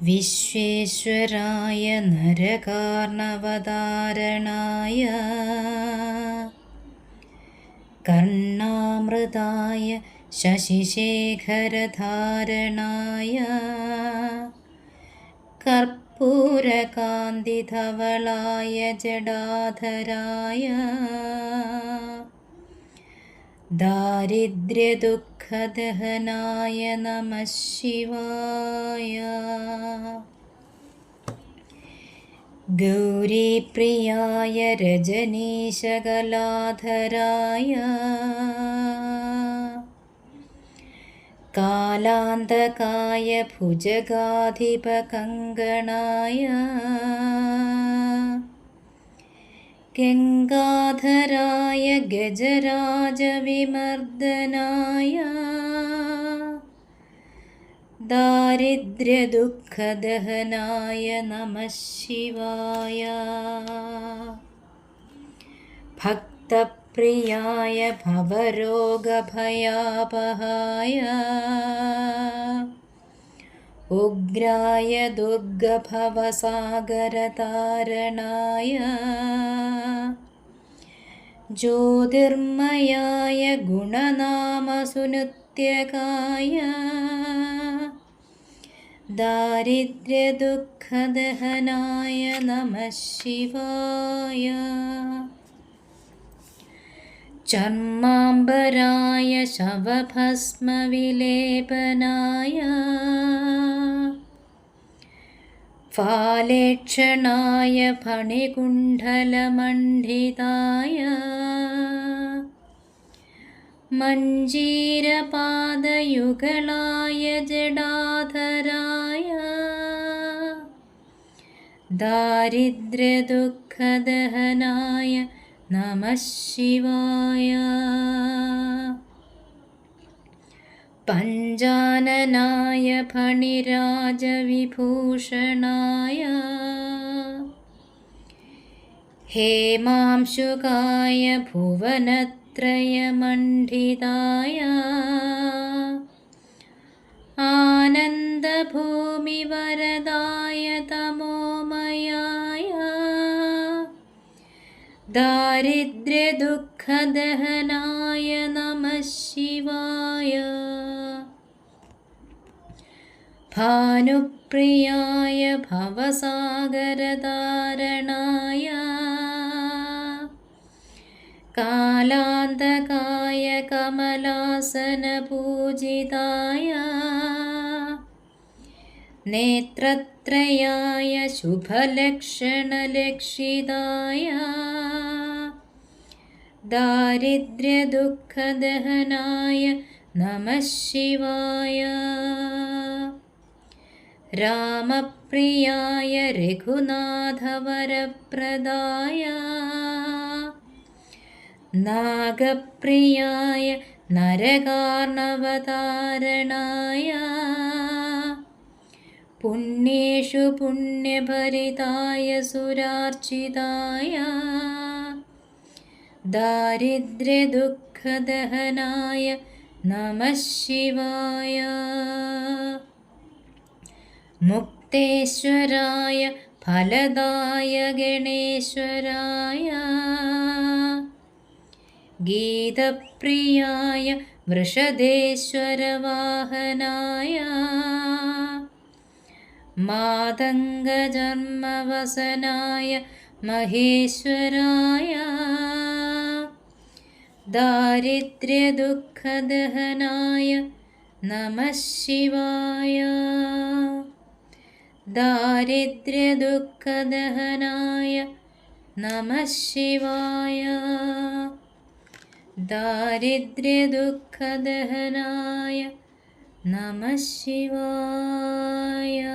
വിശ്വേശ്വരായ നരകാർണവതാരണായ കർണാമൃതായ ശശിശേഖരധാരണായ കർപ്പൂരകാന്തിധവളായ ജടാധരായ ദുഃഖദഹനായ നമ ശിവായ ഗൗരീപ്രിയായ രജനീശകലാധരായ കാലാന്തകായ ഭുജഗാധിപകങ്കണായ ഗംഗാധരായ ഗജരാജവിമർദ്ദനായ ദാരിദ്ര്യദുഃഖദഹനായ നമ ശിവായ ഭക്തപ്രിയായ ഭവരോഗഭയാപഹായ ഉഗ്രായ ദുർഗഭവസാഗരതാരണായ ജ്യോതിർമയായ ഗുണനാമസുനുത്യകായ ദാരിദ്ര്യദുഃഖദഹനായ നമ ശിവായ ചർമാംബരായ ശവഭസ്മവിലേപനായ फालेक्षणाय फणिकुण्डलमण्डिताय मञ्जीरपादयुगलाय जडाधराय दारिद्र्यदुःखदहनाय नमः शिवाय पञ्जाननाय फणिराजविभूषणाय हेमांशुकाय भुवनत्रयमण्डिताय आनन्दभूमिवरदाय तमोमयाय दारिद्र्यदुःखदहनाय नमः शिवाय ഭാനുപ്രിയായ ഭവസാഗരധാരണായ കാലാന്തകായ കമലാസനപൂജിതായ നേത്രത്രയായ ശുഭലക്ഷണലക്ഷിതായ ദാരിദ്ര്യദുഃഖദഹനായ നമഃ ശിവായ. രാമപ്രിയായ രഘുനാഥവരപ്രദായ. നാഗപ്രിയായ നരകാർണവതാരണായ. പുണ്യേഷു പുണ്യഭരിതായ സുരാർച്ചിതായ. ദാരിദ്ര്യദുഃഖദഹനായ നമ ശിവായ. മുക്തേശ്വരായ ഫലദായ ഗണേശ്വരായ. ഗീതപ്രിയായ വൃഷദേശ്വരവാഹനായ മാതംഗജന്മവസനായ മഹേശ്വരായ. ദാരിദ്ര്യദുഃഖദഹനായ നമ ശിവായ. ദാരിദ്ര്യദുഃഖദഹനായ നമ ശിവായ. ദാരിദ്ര്യദുഃഖദഹനായ നമ ശിവായ.